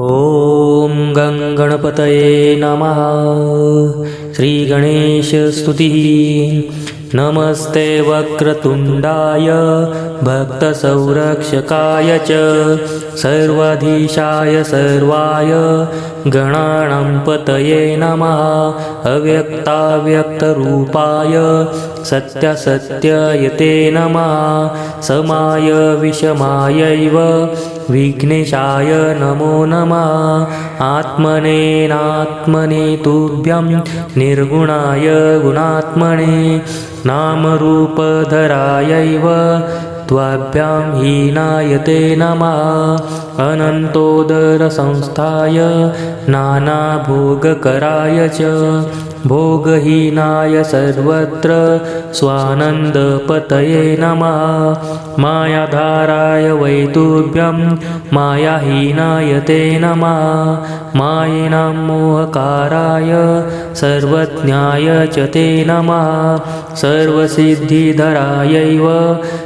ॐ गङ्गणपतये नमः। श्रीगणेशस्तुतिः। नमस्ते वक्रतुण्डाय भक्तसंरक्षकाय च सर्वाधीशाय सर्वाय गणाणां पतये नमः अव्यक्ताव्यक्तरूपाय सत्यसत्ययते नमः समाय विषमायैव विघ्नेशाय नमो नमः आत्मनेनात्मने तुभ्यं निर्गुणाय गुणात्मने नामरूपधरायैव त्वाभ्यां हीनायते नमः अनन्तोदरसंस्थाय नानाभोगकराय च भोगहीनाय सर्वत्र स्वानन्दपतये नमः। मायाधाराय वैतुभ्यं मायाहीनाय ते नमः। मायिनां मोहकाराय सर्वज्ञाय च ते नमः। सर्वसिद्धिधरायैव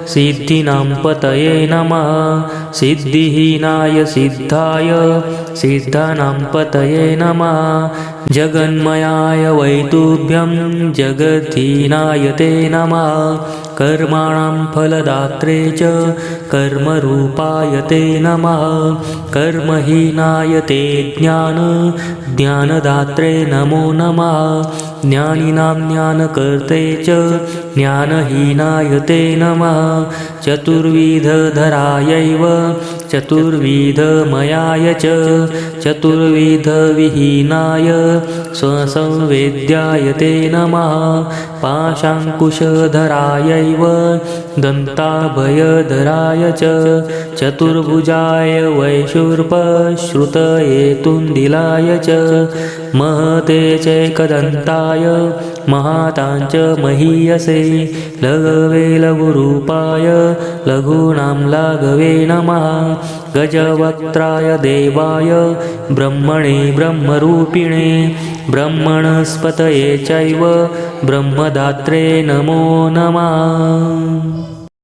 सिद्धीनां पतये नमः। सिद्धिहीनाय सिद्धाय सिद्धानां पतये नमः। जगन्मयाय वैतुभ्यं जगद्धीनाय ते नमः कर्माणां फलदात्रे च कर्मरूपाय ते नमः। कर्महीनाय ते ज्ञान ज्ञानदात्रे नमो नमः। ज्ञानिनां ज्ञानकर्ते च ज्ञानहीनाय ते नमः। चतुर्विधधरायैव चतुर्विधमयाय च चतुर्विधविहीनाय स्वसंवेद्याय ते नमः पाशाङ्कुशधरायैव दन्ताभयधराय च चतुर्भुजाय वैशूर्पश्रुतयेतुन्दिलाय च महते चैकदन्ताय महाताञ्च महीयसे लघवे लघुरूपाय लघूनां लाघवे नमः गजवक्त्राय देवाय ब्रह्मणे ब्रह्मरूपिणे ब्रह्मणस्पतये चैव ब्रह्मदात्रे नमो नमः Om.